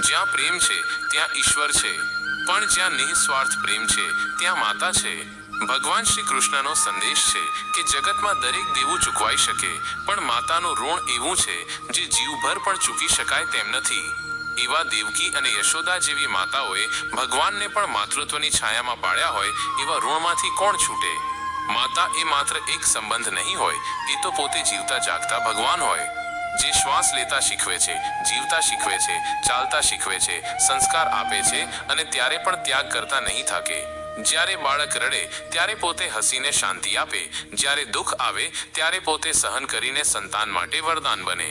જ્યાં પ્રેમ છે, ત્યાં ઈશ્વર છે. પણ જ્યાં નિઃસ્વાર્થ પ્રેમ છે, ત્યાં માતા છે. ભગવાન શ્રી કૃષ્ણનો સંદેશ છે કે જગતમાં દરેક દેવું ચૂકવાઈ શકે, પણ માતાનું ઋણ એવું છે જે જીવભર પણ ચૂકી શકાય તેમ નથી. એવા દેવકી અને યશોદા જેવી માતાઓએ ભગવાનને પણ માતૃત્વની છાયામાં પાળ્યા હોય, એવા ઋણમાંથી કોણ છૂટે? માતા એ માત્ર એક સંબંધ નહીં હોય, એ તો પોતે જીવતા જાગતા ભગવાન હોય. જે શ્વાસ લેતા શીખવે છે, જીવતા શીખવે છે, ચાલતા શીખવે છે, સંસ્કાર આપે છે અને ત્યારે પણ ત્યાગ કરતા નહીં થાકે. જ્યારે બાળક રડે, ત્યારે પોતે હસીને શાંતિ આપે. જ્યારે દુઃખ આવે, ત્યારે પોતે સહન કરીને સંતાન માટે વરદાન બને.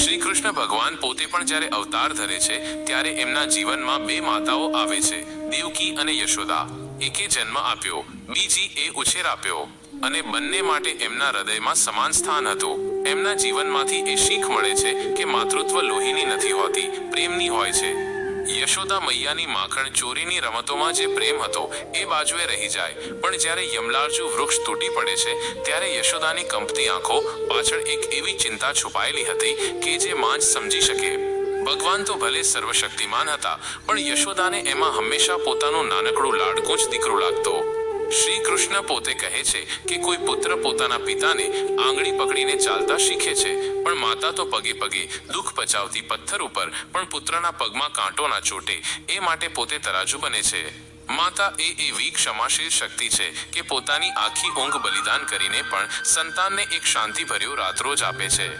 શ્રી કૃષ્ણ ભગવાન પોતે પણ જ્યારે અવતાર ધરે છે, ત્યારે એમના જીવનમાં બે માતાઓ આવે છે, દેવકી અને યશોદા. એકે જન્મ આપ્યો, બીજી એ ઉછેર આપ્યો. અને બંને માટે એમના હૃદયમાં સમાન સ્થાન હતું. એમના જીવનમાંથી એ શીખ મળે છે કે માતૃત્વ લોહીની નથી હોતી, પ્રેમની હોય છે. યશોદા મૈયાની માખણ ચોરીની રમતોમાં જે પ્રેમ હતો, એ બાજુએ રહી જાય. પણ જ્યારે યમલાર્જુ વૃક્ષ તૂટી પડે છે, ત્યારે યશોદાની કંપતી આંખો પાછળ એક એવી ચિંતા છુપાયેલી હતી કે જે માં જ સમજી શકે. ભગવાન તો ભલે સર્વશક્તિમાન હતા, પણ યશોદાને એમાં હંમેશા પોતાનું નાનકડું લાડકું જ દીકરું લાગતો. શ્રી કૃષ્ણ પોતે કહે છે કે કોઈ પુત્ર પોતાના પિતાને આંગળી પકડીને ચાલતા શીખે છે, પણ માતા તો પગે પગે દુઃખ પચાવતી પથ્થર ઉપર પણ પુત્રના પગમાં કાંટો ના ચોટે. એ માટે પોતે તરાજુ બને છે. માતા એ એવી ક્ષમાશીલ શક્તિ છે કે પોતાની આખી ઊંઘ બલિદાન કરીને પણ સંતાનને એક શાંતિભર્યું રાતરોજ આપે છે.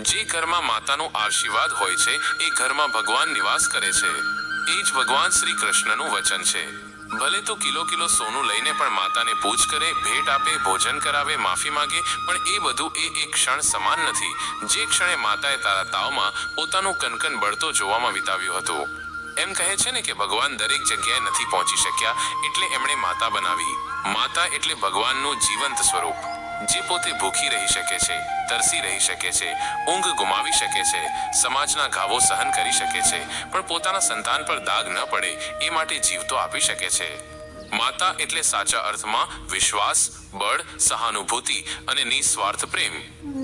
જે ઘરમાં માતાનો આશીર્વાદ હોય છે, એ ઘરમાં ભગવાન નિવાસ કરે છે. એ જ ભગવાન શ્રી કૃષ્ણનું વચન છે. ભલે તો કિલો કિલો સોનું લઈને પણ માતાને પૂજ કરે, ભેટ આપે, ભોજન કરાવે, માફી માંગે, પણ એ બધું એ એક ક્ષણ સમાન નથી. જે ક્ષણે માતાએ તારા તાવમાં પોતાનું કનકન બળતો જોવામાં વિતાવ્યું હતું. એમ કહે છે ને કે ભગવાન દરેક જગ્યાએ નથી પહોંચી શક્યા, એટલે એમણે માતા બનાવી. માતા એટલે ભગવાનનું જીવંત સ્વરૂપ. જે પોતે ભૂખી રહી શકે છે, તરસી રહી શકે છે, ઊંઘ ગુમાવી શકે છે, સમાજના ઘાવો સહન કરી શકે છે, પણ પોતાના સંતાન પર દાગ ન પડે, એ માટે જીવ તો આપી શકે છે. માતા એટલે સાચા અર્થમાં વિશ્વાસ, બળ, સહાનુભૂતિ અને નિસ્વાર્થ પ્રેમ.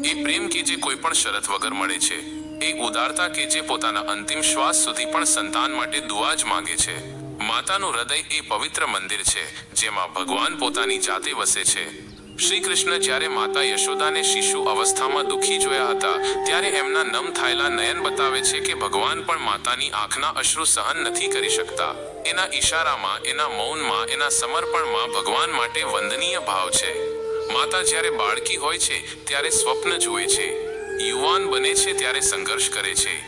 એ પ્રેમ કે જે કોઈ પણ શરત વગર મળે છે. એ ઉદારતા કે જે પોતાના અંતિમ શ્વાસ સુધી પણ સંતાન માટે દુઆ જ માંગે છે. માતાનું હૃદય એ પવિત્ર મંદિર છે, જેમાં ભગવાન પોતાની જાતે વસે છે. શ્રી કૃષ્ણ જ્યારે માતા યશોદાને શિશુ અવસ્થામાં દુઃખી જોયા હતા, ત્યારે એમના નમ થાયેલા નયન બતાવે છે કે ભગવાન પણ માતાની આંખના અશ્રુ સહન નથી કરી શકતા. એના ઈશારામાં, એના મૌનમાં, એના સમર્પણમાં ભગવાન માટે વંદનીય ભાવ છે. માતા જ્યારે બાળકી હોય છે, ત્યારે સ્વપ્ન જુએ છે. યુવાન બને છે, ત્યારે સંઘર્ષ કરે છે.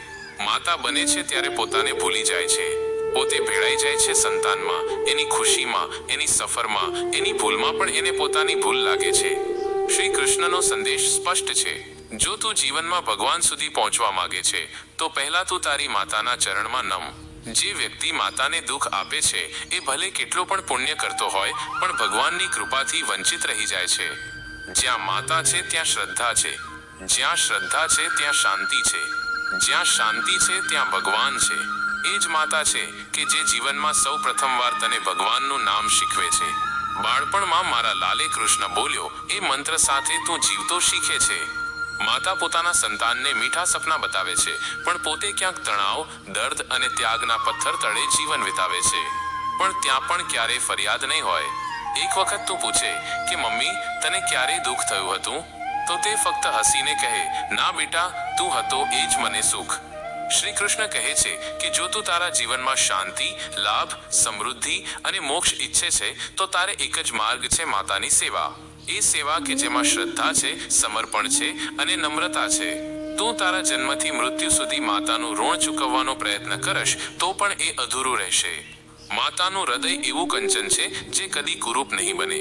માતા બને છે, ત્યારે પોતાને ભૂલી જાય છે. પોતે ભેળાઈ જાય છે સંતાનમાં, એની ખુશીમાં, એની સફરમાં, એની ભૂલમાં પણ એને પોતાની ભૂલ લાગે છે. શ્રી કૃષ્ણનો સંદેશ સ્પષ્ટ છે. જો તું જીવનમાં ભગવાન સુધી પહોંચવા માંગે છે, તો પહેલા તું તારી માતાના ચરણમાં નમ. જે વ્યક્તિ માતાને દુઃખ આપે છે, એ ભલે કેટલો પણ પુણ્ય કરતો હોય, પણ ભગવાનની કૃપાથી વંચિત રહી જાય છે. જ્યાં માતા છે, ત્યાં શ્રદ્ધા છે. જ્યાં શ્રદ્ધા છે, ત્યાં શાંતિ છે. જ્યાં શાંતિ છે, ત્યાં ભગવાન છે. એ જ માતા છે કે જે જીવનમાં સૌ પ્રથમવાર તને ભગવાનનું નામ શીખવે છે. બાળપણમાં મારા લાલે કૃષ્ણ બોલ્યો, એ મંત્ર સાથે તું જીવતો શીખે છે. માતા પોતાના સંતાનને મીઠા સપના બતાવે છે, પણ પોતે ક્યાંક તણાવ, દર્દ અને ત્યાગના પથ્થર તળે જીવન વિતાવે છે. પણ ત્યાં પણ ક્યારે ફરિયાદ નહીં હોય. એક વખત તું પૂછે કે, મમ્મી, તને ક્યારે દુઃખ થયું હતું? તો તે ફક્ત હસીને કહે, ના બેટા, તું હતો એ જ મને સુખ. શ્રી કૃષ્ણ કહે છે કે જો તું તારા જીવનમાં શાંતિ, લાભ, સમૃદ્ધિ અને મોક્ષ ઈચ્છે છે, તો તારે એક જ માર્ગ છે માતાની સેવા. એ સેવા કે જેમાં શ્રદ્ધા છે, સમર્પણ છે અને નમ્રતા છે. તું તારા જન્મથી મૃત્યુ સુધી માતાનું ઋણ ચૂકવવાનો પ્રયત્ન કરશ, તો પણ એ અધૂરું રહેશે. માતાનું હૃદય એવું કંચન છે, જે કદી કુરૂપ નહીં બને.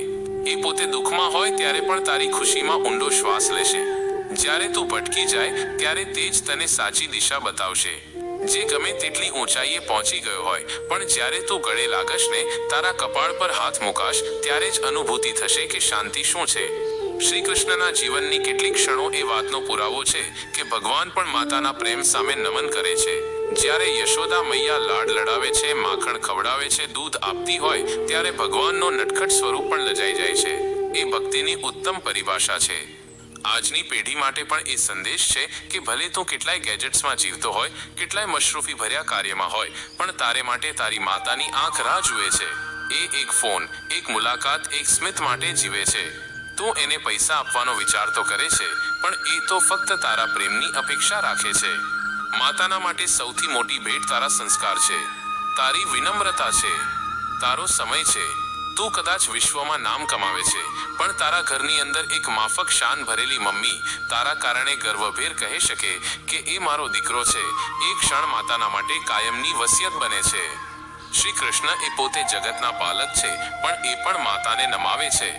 એ પોતે દુઃખમાં હોય, ત્યારે પણ તારી ખુશીમાં ઊંડો શ્વાસ લેશે. જ્યારે તું ભટકી જાય, ત્યારે તે જ તને સાચી દિશા બતાવશે. જે ગમે તેટલી ઊંચાઈએ પહોંચી ગયો હોય, પણ જ્યારે તું ગળે લાગશ ને, તારા કપાળ પર હાથ મુકાશ, ત્યારે જ અનુભૂતિ થશે કે શાંતિ શું છે. શ્રી કૃષ્ણના જીવનની કેટલીક ક્ષણો એ વાતનો પુરાવો છે કે ભગવાન પણ માતાના પ્રેમ સામે નમન કરે છે. જ્યારે યશોદા મૈયા લાડ લડાવે છે, માખણ ખવડાવે છે, દૂધ આપતી હોય, ત્યારે ભગવાનનો નટખટ સ્વરૂપ પણ લજાઈ જાય છે. એ ભક્તિની ઉત્તમ પરિભાષા છે. આજની પેઢી માટે પણ એ સંદેશ છે કે ભલે તું કેટલાય ગેજેટ્સમાં જીવતો હોય, કેટલાય મશરૂફી ભર્યા કાર્યમાં હોય, પણ તારે માટે તારી માતાની આંખ રાહ જુએ છે. એ એક ફોન, એક મુલાકાત, એક સ્મિત માટે જીવે છે. તું એને પૈસા આપવાનો વિચાર તો કરે છે, પણ એ તો ફક્ત તારા પ્રેમની અપેક્ષા રાખે છે. માતાના માટે સૌથી મોટી ભેટ તારા સંસ્કાર છે. તારી વિનમ્રતા છે. તારો સમય છે. તું કદાચ વિશ્વમાં નામ કમાવે છે, પણ તારા ઘરની અંદર એક માફક શાન ભરેલી મમ્મી તારા કારણે ગર્વભેર કહી શકે કે એ મારો દીકરો છે. એ ક્ષણ માતાના માટે કાયમની વસિયત બને છે. શ્રી કૃષ્ણ એ પોતે જગતના પાલક છે, પણ એ પણ માતાને નમાવે છે.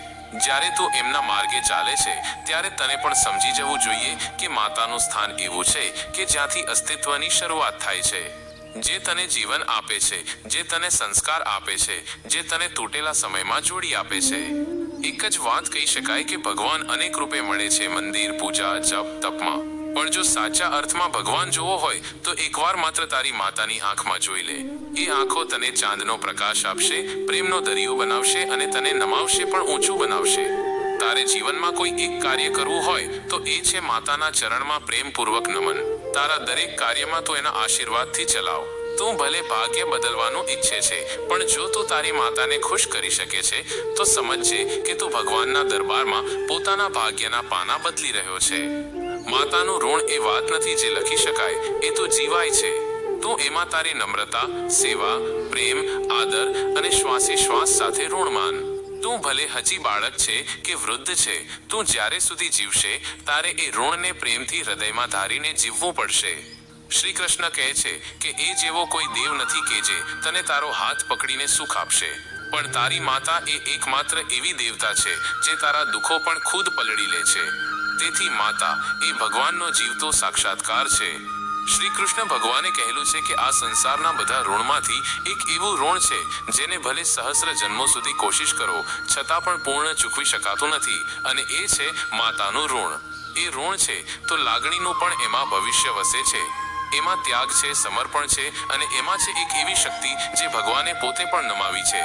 જ્યારે તું એમના માર્ગે ચાલે છે, ત્યારે તને પણ સમજી જવું જોઈએ કે માતાનું સ્થાન એવું છે કે જ્યાંથી અસ્તિત્વની શરૂઆત થાય છે. જે તને જીવન આપે છે, જે તને સંસ્કાર આપે છે, જે તને તૂટેલા સમયમાં જોડી આપે છે. એક જ વાત કહી શકાય કે ભગવાન અનેક રૂપે મળે છે, મંદિર, પૂજા, જપ, તપમાં. પણ જો સાચા અર્થમાં ભગવાન જોવો હોય, તો એકવાર માત્ર તારી માતાની આંખમાં જોઈ લે. એ આંખો તને ચાંદનો પ્રકાશ આપશે, પ્રેમનો દરિયો બનાવશે અને તને નમાવશે પણ ઊંચું બનાવશે. તારે જીવનમાં કોઈ એક કાર્ય કરવું હોય, તો એ છે માતાના ચરણમાં પ્રેમપૂર્વક નમન. તારા દરેક કાર્યમાં તું એના આશીર્વાદથી ચલાવ. તું ભલે ભાગ્ય બદલવાનું ઈચ્છે છે, પણ જો તું તારી માતાને ખુશ કરી શકે છે, તો સમજજે કે તું ભગવાનના દરબારમાં પોતાના ભાગ્યના પાના બદલી રહ્યો છે. માતાનું ઋણ એ વાત નથી જે લખી શકાય, એ તો જીવાય છે. તું એમાં તારી નમ્રતા, સેવા, પ્રેમ, આદર અને શ્વાસે શ્વાસ સાથે ઋણ માન તું ભલે હજી બાળક છે કે વૃદ્ધ છે, તું જ્યારે સુધી જીવશે, તારે એ ઋણને પ્રેમથી હૃદયમાં ધારીને જીવવું પડશે. શ્રી કૃષ્ણ કહે છે કે એ જેવો કોઈ દેવ નથી કે જે તને તારો હાથ પકડીને સુખ આપશે. પણ તારી માતા એ એકમાત્ર એવી દેવતા છે જે તારા દુઃખો પણ ખુદ પલળી લે છે. તેથી માતા, એ ભગવાનનો જીવતો સાક્ષાત્કાર છે. શ્રી કૃષ્ણ ભગવાને કહેલું છે કે આ સંસારના બધા ઋણમાંથી એક એવું ઋણ છે જેને ભલે સહસ્ર જન્મો સુધી કોશિશ કરો, છતાં પણ પૂર્ણ ચૂકવી શકાતું નથી અને એ છે માતાનું ઋણ. એ ઋણ છે તો લાગણીનું પણ એમાં ભવિષ્ય વસે છે. એમાં ત્યાગ છે, સમર્પણ છે અને એમાં છે એક એવી શક્તિ જે ભગવાને પોતે પણ નમાવી છે.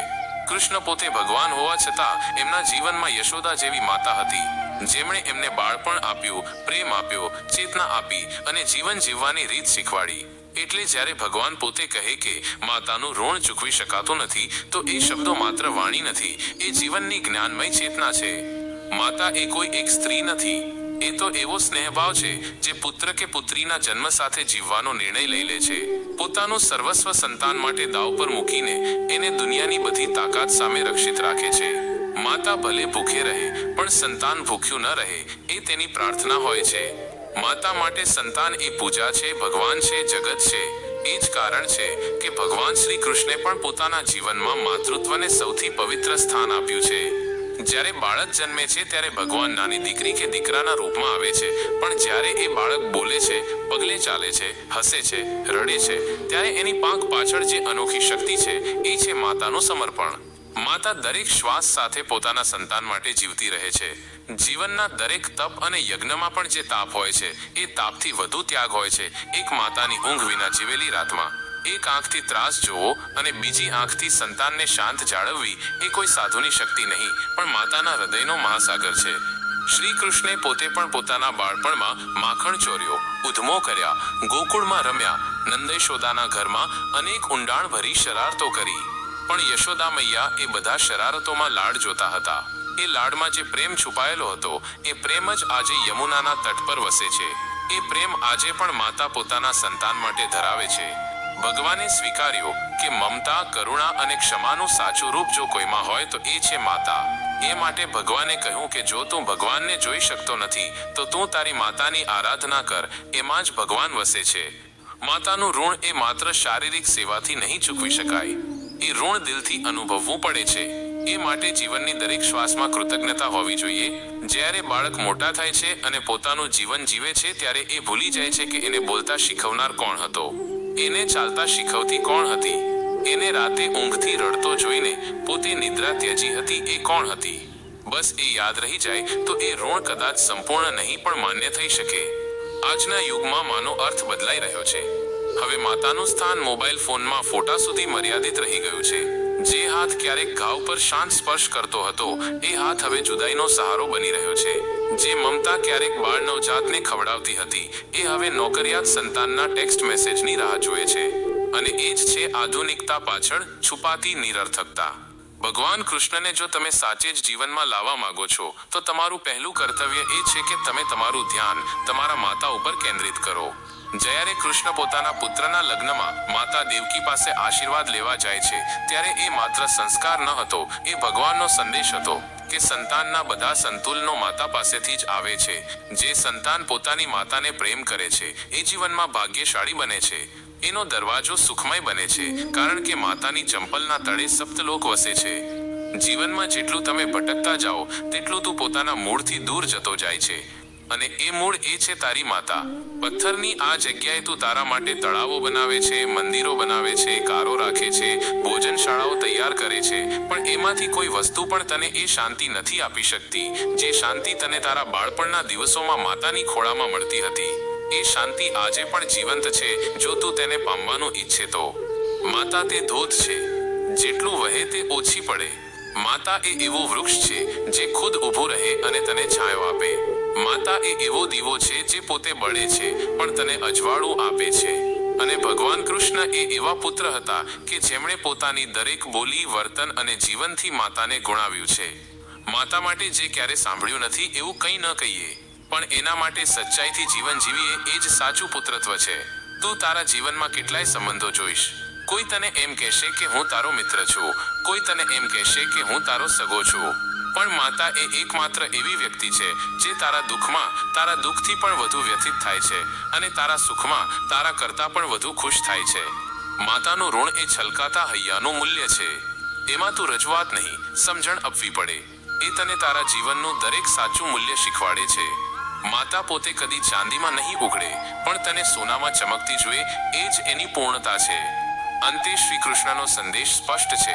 કૃષ્ણ પોતે ભગવાન હોવા છતાં એમના જીવનમાં યશોદા જેવી માતા હતી. જેમણે એમને બાળપણ આપ્યું, પ્રેમ આપ્યો, ચેતના આપી અને જીવન જીવવાની રીત શીખવાડી. એટલે જ્યારે ભગવાન પોતે કહે કે માતાનું ઋણ ચૂકવી શકાતું નથી, તો એ શબ્દો માત્ર વાણી નથી, એ જીવનની જ્ઞાનમય ચેતના છે. માતા એ કોઈ એક સ્ત્રી નથી. એ તો એવો સ્નેહભાવ છે જે પુત્ર કે પુત્રીના જન્મ સાથે જીવવાનો નિર્ણય લઈ લે છે. પોતાનું સર્વસ્વ સંતાન માટે દાવ પર મૂકીને એને દુનિયાની બધી તાકાત સામે રક્ષિત રાખે છે. માતા ભલે ભૂખે રહે, પણ સંતાન ભૂખ્યું ન રહે, એ તેની પ્રાર્થના હોય છે. માતા માટે સંતાન એ પૂજા છે, ભગવાન છે, જગત છે. એ જ કારણ છે કે ભગવાન શ્રી કૃષ્ણે પણ પોતાના જીવનમાં માતૃત્વને સૌથી પવિત્ર સ્થાન આપ્યું છે. જ્યારે બાળક જન્મે છે, ત્યારે ભગવાન નાની દીકરી કે દીકરાના રૂપમાં આવે છે, પણ જ્યારે એ બાળક બોલે છે, પગલે ચાલે છે, હસે છે, રડે છે, ત્યારે એની પાંખ પાછળ જે અનોખી શક્તિ છે, એ છે માતાનું સમર્પણ. માતા દરેક શ્વાસ સાથે પોતાના સંતાન માટે જીવતી રહે છે. જીવનના દરેક તપ અને યજ્ઞમાં પણ જે તાપ હોય છે, એ તાપથી વધુ ત્યાગ હોય છે. એક માતાની ઊંઘ વિના જીવેલી રાતમાં. એક આંખથી ત્રાસ જોવો અને બીજી આંખથી સંતાનને શાંત જાળવવી, એ કોઈ સાધુની શક્તિ નહીં, પણ માતાના હૃદયનો મહાસાગર છે. શ્રી કૃષ્ણે પોતે પણ પોતાના બાળપણમાં માખણ ચોર્યો, ઉધમો કર્યા, ગોકુળમાં રમ્યા, નંદેશોદાના ઘરમાં અનેક ઊંડાણ ભરી શરારતો કરી. પણ યશોદા મૈયા એ બધા શરારતોમાં લાડ જોતા હતા. એ લાડમાં જે પ્રેમ છુપાયેલો હતો, એ પ્રેમ જ આજે યમુનાના તટ પર વસે છે. એ પ્રેમ આજે પણ માતા પોતાના સંતાન માટે ધરાવે છે. ભગવાને સ્વીકાર્યો કે મમતા, કરુણા અને ક્ષમાનું સાચું રૂપ જો કોઈમાં હોય તો એ છે માતા. એ માટે ભગવાને કહ્યું કે જો તું ભગવાનને જોઈ શકતો નથી, તો તું તારી માતાની આરાધના કર, એમાં જ ભગવાન વસે છે. માતાનું ઋણ એ માત્ર શારીરિક સેવાથી નહીં ચૂકવી શકાય. એ ઋણ દિલથી અનુભવવું પડે છે. એ માટે જીવનની દરેક શ્વાસમાં કૃતજ્ઞતા હોવી જોઈએ. જ્યારે બાળક મોટા થાય છે અને પોતાનું જીવન જીવે છે, ત્યારે એ ભૂલી જાય છે કે એને બોલતા શીખવનાર કોણ હતો. એને ચાલતા શીખવતી કોણ હતી? એને રાતે ઊંઘથી રડતો જોઈને પોતે નિદ્રા ત્યજી હતી એ કોણ હતી? બસ એ યાદ રહી જાય તો એ ઋણ કદાચ સંપૂર્ણ નહીં પણ માન્ય થઈ શકે. આજના યુગમાં માનો અર્થ બદલાઈ રહ્યો છે. હવે માતાનું સ્થાન મોબાઈલ ફોનમાં ફોટા સુધી મર્યાદિત રહી ગયું છે. જે હાથ ક્યારેક ઘાવ પર શાંત સ્પર્શ કરતો હતો, એ હાથ હવે જુદાઈનો સહારો બની રહ્યો છે. જે મમતા ક્યારેક બાળ નવજાતને ખવડાવતી હતી, એ હવે નોકરિયાત સંતાનના ટેક્સ્ટ મેસેજની રાહ જુએ છે. અને એ જ છે આધુનિકતા પાછળ છુપાતી નિરર્થકતા. ભગવાન કૃષ્ણને જો તમે સાચે જ જીવનમાં લાવવા માંગો છો, તો તમારું પહેલું કર્તવ્ય એ છે કે તમે તમારું ધ્યાન તમારા માતા ઉપર કેન્દ્રિત કરો. જ્યારે કૃષ્ણ પોતાના પુત્રના લગ્નમાં માતા દેવકી પાસે આશીર્વાદ લેવા જાય છે, ત્યારે એ માત્ર સંસ્કાર ન હતો, એ ભગવાનનો સંદેશ હતો કે સંતાનના બધા સંતુલનો માતા પાસેથી જ આવે છે. જે સંતાન પોતાની માતાને પ્રેમ કરે છે, એ જીવનમાં ભાગ્યશાળી બને છે. એનો દરવાજો સુખમય બને છે, કારણ કે માતાની ચંપલના તળે સપ્તલોક વસે છે. જીવનમાં જેટલું તમે ભટકતા જાઓ, તેટલું તું પોતાના મૂળથી દૂર જતો જાય છે. અને એ મૂળ એ છે તારી માતા. પથ્થરની આ જગ્યાએ તું તારા માટે તળાવો બનાવે છે, મંદિરો બનાવે છે, કારો રાખે છે, ભોજનશાળાઓ તૈયાર કરે છે. પણ એમાંથી કોઈ વસ્તુ પણ તને એ શાંતિ નથી આપી શકતી. જે શાંતિ તને તારા બાળપણના દિવસોમાં માતાની ખોળામાં મળતી હતી. એ શાંતિ આજે પણ જીવંત છે, જો તું તેને પામવાનું ઈચ્છે તો. માતા તે ધોધ છે. જેટલું વહે તે ઓછી પડે. માતા એ એવો વૃક્ષ છે, જે ખુદ ઊભું રહે અને તને છાંયો આપે. માતા એ એવો દીવો છે જે પોતે બળે છે, પણ તને અજવાળું આપે છે. અને ભગવાન કૃષ્ણ એ એવા પુત્ર હતા કે જેમણે પોતાની દરેક બોલી, વર્તન અને જીવનથી માતાને ગુણાવ્યું છે. માતા માટે જે ક્યારે સાંભળ્યું નથી એવું કંઈ ન કહીએ, પણ એના માટે સચ્ચાઈથી જીવન જીવીએ એ જ સાચું પુત્રત્વ છે. તું તારા જીવનમાં કેટલાય સંબંધો જોઈશ. કોઈ તને એમ કહેશે કે હું તારો મિત્ર છું. કોઈ તને એમ કહેશે કે હું તારો સગો છું. પણ માતા એ એકમાત્ર એવી વ્યક્તિ છે જે તારા દુઃખમાં, તારા દુઃખથી પણ વધુ વ્યથિત થાય છે અને તારા સુખમાં, તારા કરતાં પણ વધુ ખુશ થાય છે. માતાનું ઋણ એ છલકાતા હૈયાનું મૂલ્ય છે. એમાં તું રજૂઆત નહીં, સમજણ આપવી પડે. એ તને તારા જીવનનું દરેક સાચું મૂલ્ય શીખવાડે છે. માતા પોતે કદી ચાંદીમાં નહીં ઉઘડે, પણ તને સોનામાં ચમકતી જોઈએ એ જ એની પૂર્ણતા છે. અંતે શ્રી કૃષ્ણનો સંદેશ સ્પષ્ટ છે.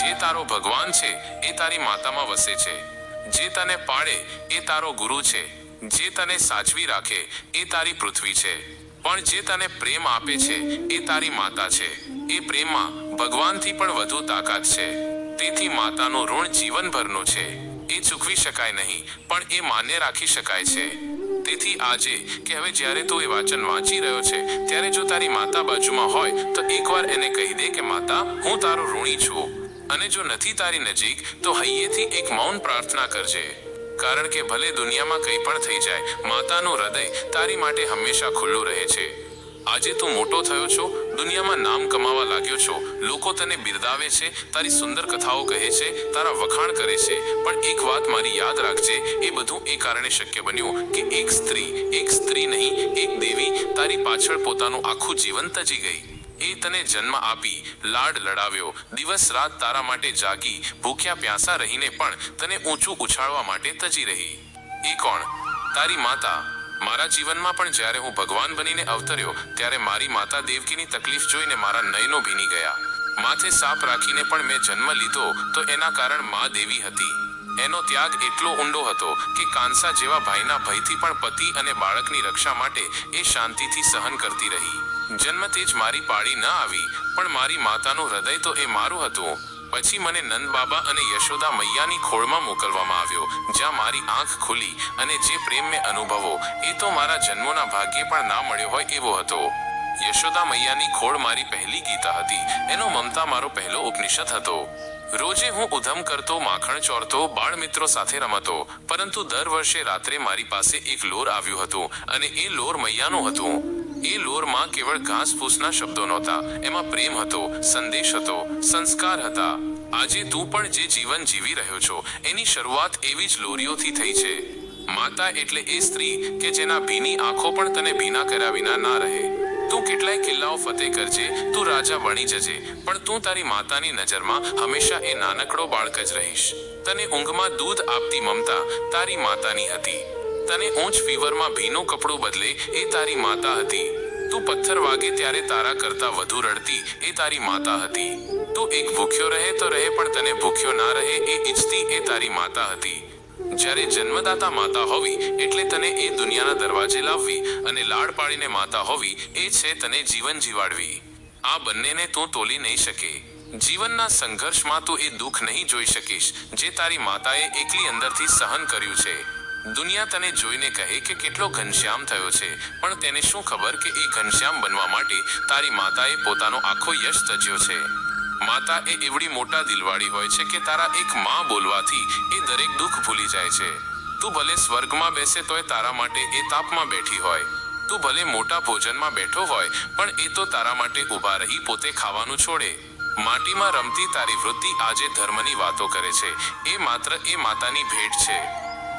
જે તારો ભગવાન છે, એ તારી માતામાં વસે છે. જે તને પાળે, એ તારો ગુરુ છે. જે તને સાચવી રાખે, એ તારી પૃથ્વી છે. પણ જે તને પ્રેમ આપે છે, એ તારી માતા છે. એ પ્રેમમાં ભગવાનથી પણ વધુ તાકાત છે. તેથી માતાનું ઋણ જીવનભરનું છે. એ ચૂકવી શકાય નહીં, પણ એ માન્ય રાખી શકાય છે. તેથી આજે કે હવે જ્યારે તું એ વાચન વાંચી રહ્યો છે, ત્યારે જો તારી માતા બાજુમાં હોય, તો એકવાર એને કહી દે કે, માતા, હું તારો ઋણી છું. અને જો નથી તારી નજીક, તો હૈયેથી એક મૌન પ્રાર્થના કરજે. કારણ કે ભલે દુનિયામાં કંઈ પણ થઈ જાય, માતાનું હૃદય તારી માટે હંમેશા ખુલ્લું રહે છે. આજે તું મોટો થયો છો દુનિયામાં નામ કમાવા લાગ્યો છો. લોકો તને બિરદાવે છે, તારી સુંદર કથાઓ કહે છે, તારા વખાણ કરે છે. પણ એક વાત મારી યાદ રાખજે, એ બધું એ કારણે શક્ય બન્યું કે એક સ્ત્રી એક સ્ત્રી નહીં, એક દેવી તારી પાછળ પોતાનું આખું જીવન તજી ગઈ. એ તને જન્મ આપી, લાડ લડાવ્યો, દિવસ રાત તારા માટે જાગી, ભૂખ્યા પ્યાસા રહીને પણ તને ઊંચું ઉછાળવા માટે તજી રહી. એ કોણ? તારી માતા. મારા જીવનમાં પણ જ્યારે હું ભગવાન બનીને અવતર્યો, ત્યારે મારી માતા દેવકીની તકલીફ જોઈને મારા નયનો ભીની ગયા. માથે સાપ રાખીને પણ મેં જન્મ લીધો, તો એના કારણ મા દેવી હતી. એનો ત્યાગ એટલો ઊંડો હતો કે કાંસા જેવા ભાઈના ભયથી પણ પતિ અને બાળકની રક્ષા માટે એ શાંતિથી સહન કરતી રહી. જન્મ જ મારી પાળી ન આવી, પણ મારી માતાનું હૃદય તો એ મારું હતું. પછી મને નંદ બાબા અને યશોદા મૈયાની ખોળમાં મોકલવામાં આવ્યો. જ્યાં મારી આંખ ખુલી અને જે પ્રેમ મેં અનુભવો, એ તો મારા જન્મોના ભાગ્યે પણ ના મળ્યો હોય એવો હતો. યશોદા મૈયાની ખોળ મારી પહેલી ગીતા હતી. એનો મમતા મારો પહેલો ઉપનિષદ હતો. રોજે હું ઉધમ કરતો, માખણ ચોરતો બાળ મિત્રો સાથે રમતો, પરંતુ દર વર્ષે રાત્રે મારી પાસે એક લોર આવ્યું હતું અને એ લોર મૈયાનું હતું. એ લોરમાં કેવળ ઘાસફૂસના શબ્દો નહોતા. એમાં પ્રેમ હતો, સંદેશ હતો, સંસ્કાર હતા. આજે તું પણ જે જીવન જીવી રહ્યો છો, એની શરૂઆત એવી જ લોરીઓથી થઈ છે. માતા એટલે એ સ્ત્રી કે જેના ભીની આંખો પણ તને ભીના કર્યા વિના ના રહે. તું કેટલાય કિલ્લાઓ ફતેહ કરજે, તું રાજા બની જજે, પણ તું તારી માતાની નજરમાં હંમેશા એ નાનકડો બાળક જ રહીશ. તને ઊંઘમાં દૂધ આપતી મમતા તારી માતાની હતી. તને ઊંચ ફીવરમાં ભીનું કપડું બદલે એ તારી માતા હતી. તું પથ્થર વાગે ત્યારે તારા કરતા વધુ રડતી એ તારી માતા હતી. તું એક ભૂખ્યો રહે તો રહે પણ તને ભૂખ્યો ના રહે એ ઈચ્છતી એ તારી માતા હતી. જ્યારે જન્મદાતા માતા હોવી એટલે તને એ દુનિયાના દરવાજે લાવવી અને લાડ પાડીને માતા હોવી એ છે તને જીવન જીવાડવી. આ બંનેને તું તોલી નહીં શકે. જીવનના સંઘર્ષમાં તું એ દુઃખ નહીં જોઈ શકીશ જે તારી માતાએ એકલી અંદરથી સહન કર્યું છે. દુનિયા તને જોઈને કહે કે કેટલો ઘનશ્યામ થયો છે, પણ તેને શું ખબર કે એ ઘનશ્યામ બનવા માટે તારી માતાએ પોતાનો આખો યશ તજ્યો છે? માતા એ એવડી મોટા દિલવાળી હોય છે કે તારા એક માં બોલવાથી એ દરેક દુઃખ ભૂલી જાય છે. તું ભલે સ્વર્ગમાં બેસે તોય તારા માટે એ તાપમાં બેઠી હોય. તું ભલે મોટા ભોજનમાં બેઠો હોય, પણ એ તો તારા માટે ઊભા રહી પોતે ખાવાનું છોડે. માટીમાં રમતી તારી વૃત્તિ આજે ધર્મની વાતો કરે છે. એ માત્ર એ માતાની ભેટ છે.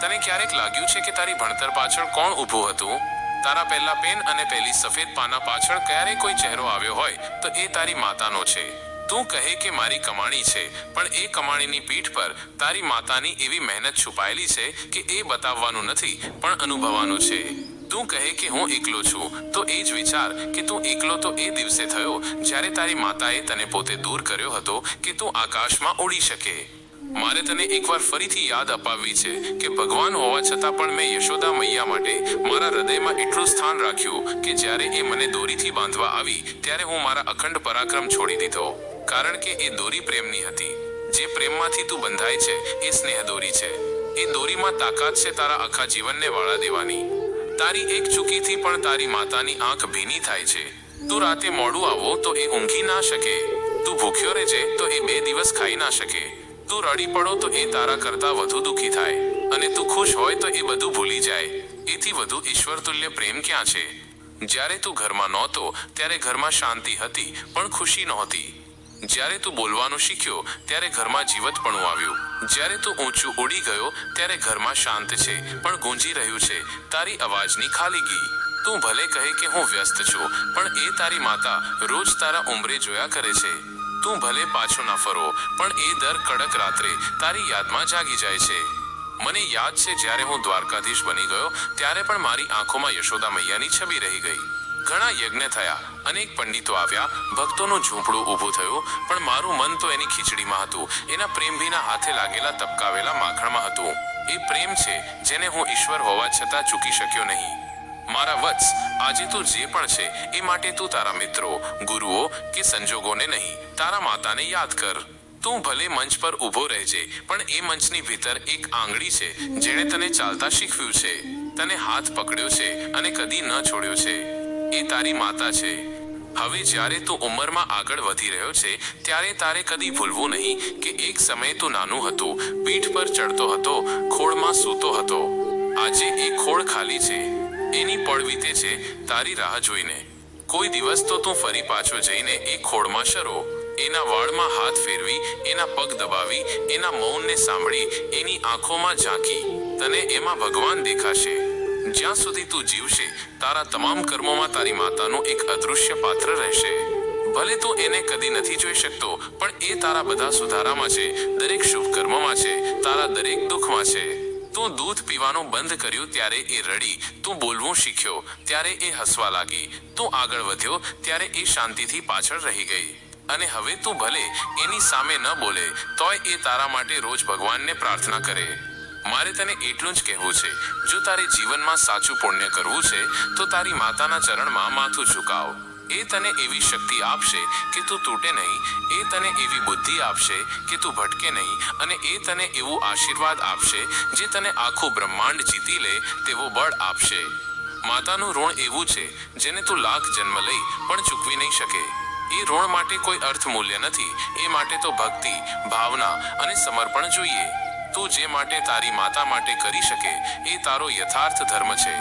તને ક્યારેક લાગ્યું છે કે તારી ભણતર પાછળ કોણ ઊભું હતું? તારા પહેલા પેન અને પહેલી સફેદ પાના પાછળ ક્યારે કોઈ ચહેરો આવ્યો હોય, તો એ તારી માતાનો છે. તું કહે કે મારી કમાણી છે, પણ એ કમાણીની પીઠ પર તારી માતાની એવી મહેનત છુપાયેલી છે કે એ બતાવવાનું નથી, પણ અનુભવવાનું છે. તું કહે કે હું એકલો છું, તો એ જ વિચાર કે તું એકલો તો એ દિવસે થયો, જ્યારે તારી માતાએ તને પોતે દૂર કર્યો હતો કે તું આકાશમાં ઉડી શકે. મારે તને એકવાર ફરીથી યાદ અપાવવી છે કે ભગવાન હોવા છતાં પણ મેં યશોદા મૈયા માટે મારા હૃદયમાં એટલું સ્થાન રાખ્યું કે જ્યારે એ મને દોરીથી બાંધવા આવી, ત્યારે હું મારા અખંડ પરાક્રમ છોડી દીધો. કારણ કે એ દોરી પ્રેમની હતી. જે પ્રેમમાંથી તું બંધાય છે, એ સ્નેહ દોરી છે. એ દોરીમાં તાકાત છે તારા આખા જીવનને વાળા દેવાની. તારી એક ચૂકીથી પણ તારી માતાની આંખ ભીની થાય છે. તું રાતે મોડું આવો તો એ ઊંઘી ના શકે. તું ભૂખ્યો રહેજે તો એ બે દિવસ ખાઈ ના શકે. તું રડી પડો તો એ તારા કરતા વધુ દુઃખી થાય. અને તું ખુશ હોય તો એ બધું ભૂલી જાય. એથી વધુ ઈશ્વર તુલ્ય પ્રેમ ક્યાં છે? જ્યારે તું ઘરમાં નહોતો, ત્યારે ઘરમાં શાંતિ હતી, પણ ખુશી નહોતી. જ્યારે તું બોલવાનું શીખ્યો, ત્યારે ઘરમાં જીવતપણું આવ્યું. જ્યારે તું ઊંચું ઉડી ગયો, ત્યારે ઘરમાં શાંત છે, પણ ગુંજી રહ્યું છે. તારી અવાજની ખાલીગી તું ભલે કહે કે હું વ્યસ્ત છું, પણ એ તારી માતા રોજ તારા ઉંમરે જોયા કરે છે. તું ભલે પાછો ના ફરો, પણ એ દર કડક રાત્રે તારી યાદમાં જાગી જાય છે. મને યાદ છે જ્યારે હું દ્વારકાધીશ બની ગયો, ત્યારે પણ મારી આંખોમાં યશોદા મૈયાની છબી રહી ગઈ. ઘણા યજ્ઞ થયા, અનેક પંડિતો આવ્યા, ભક્તોનું ઝૂંપડું ઊભું થયું, પણ મારું મન તો એની ખીચડીમાં હતું, એના પ્રેમભીના હાથે લાગેલા તબકાવેલા માખણમાં હતું. એ પ્રેમ છે, જેને હું ઈશ્વર હોવા છતાં ચૂકી શક્યો નહીં. મારા વત્સ, આજે તું જે પણ છે, એ માટે તું તારા મિત્રો, ગુરુઓ કે સંજોગોને નહીં, તારા માતાને યાદ કર. તું ભલે મંચ પર ઊભો રહેજે, પણ એ મંચની ભીતર એક આંગળી છે, જેણે તને ચાલતા શીખવ્યું છે. તને હાથ પકડ્યો છે અને કદી ન છોડ્યો છે. એ તારી માતા છે. હવે જ્યારે તું ઉંમરમાં આગળ વધી રહ્યો છે, ત્યારે તારે કદી ભૂલવું નહીં કે એક સમયે તું નાનું હતું, પીઠ પર ચડતો હતો, ખોળમાં સૂતો હતો. આજે એ ખોળ ખાલી છે. એની પળ વીતે છે, તારી રાહ જોઈને. કોઈ દિવસ તો તું ફરી પાછો જઈને એ ખોળમાં શરો. એના વાળમાં હાથ ફેરવી, એના પગ દબાવી, એના મૌનને સાંભળી, એની આંખોમાં ઝાંકી તને એમાં ભગવાન દેખાશે. જ્યાં સુધી તું જીવશે, તારા તમામ કર્મોમાં તારી માતાનું એક અદૃશ્ય પાત્ર રહેશે. ભલે તું એને કદી નથી જોઈ શકતો, પણ એ તારા બધા સુધારામાં છે. દરેક શુભ કર્મમાં છે. તારા દરેક દુઃખમાં છે. તું દૂધ પીવાનું બંધ કર્યું ત્યારે એ રડી. તું બોલવું શીખ્યો. ત્યારે એ હસવા લાગી. તું આગળ વધ્યો ત્યારે એ શાંતિથી પાછળ રહી ગઈ. અને હવે તું ભલે એની સામે ન બોલે, તોય એ તારા માટે રોજ ભગવાનને પ્રાર્થના કરે. મારે તને એટલું જ કહેવું છે. જો તારે જીવનમાં સાચું પુણ્ય કરવું છે, તો તારી માતાના ચરણમાં માથું ઝુકાવ. એ તને એવી શક્તિ આપશે કે તું તૂટે નહીં, એ તને એવી બુદ્ધિ આપશે કે તું ભટકે નહીં, અને એ તને એવું આશીર્વાદ આપશે જે તને આખું બ્રહ્માંડ જીતી લે તેવો બળ આપશે. માતાનું ઋણ એવું છે, જેને તું લાખ જન્મ લઈ પણ ચૂકવી નહીં શકે. એ ઋણ માટે કોઈ અર્થ મૂલ્ય નથી, એ માટે તો ભક્તિ, ભાવના અને સમર્પણ જોઈએ. તું જે માટે તારી માતા માટે કરી શકે, એ તારો યથાર્થ ધર્મ છે.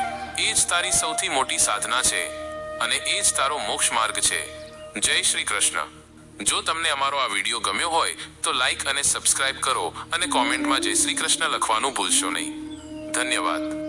એ જ તારી સૌથી મોટી સાધના છે. અને એ જ તારો મોક્ષ માર્ગ છે. જય શ્રી કૃષ્ણ. જો તમને અમારો આ વીડિયો ગમ્યો હોય, તો લાઈક અને સબસ્ક્રાઇબ કરો અને કોમેન્ટમાં જય શ્રી કૃષ્ણ લખવાનું ભૂલશો નહીં. ધન્યવાદ.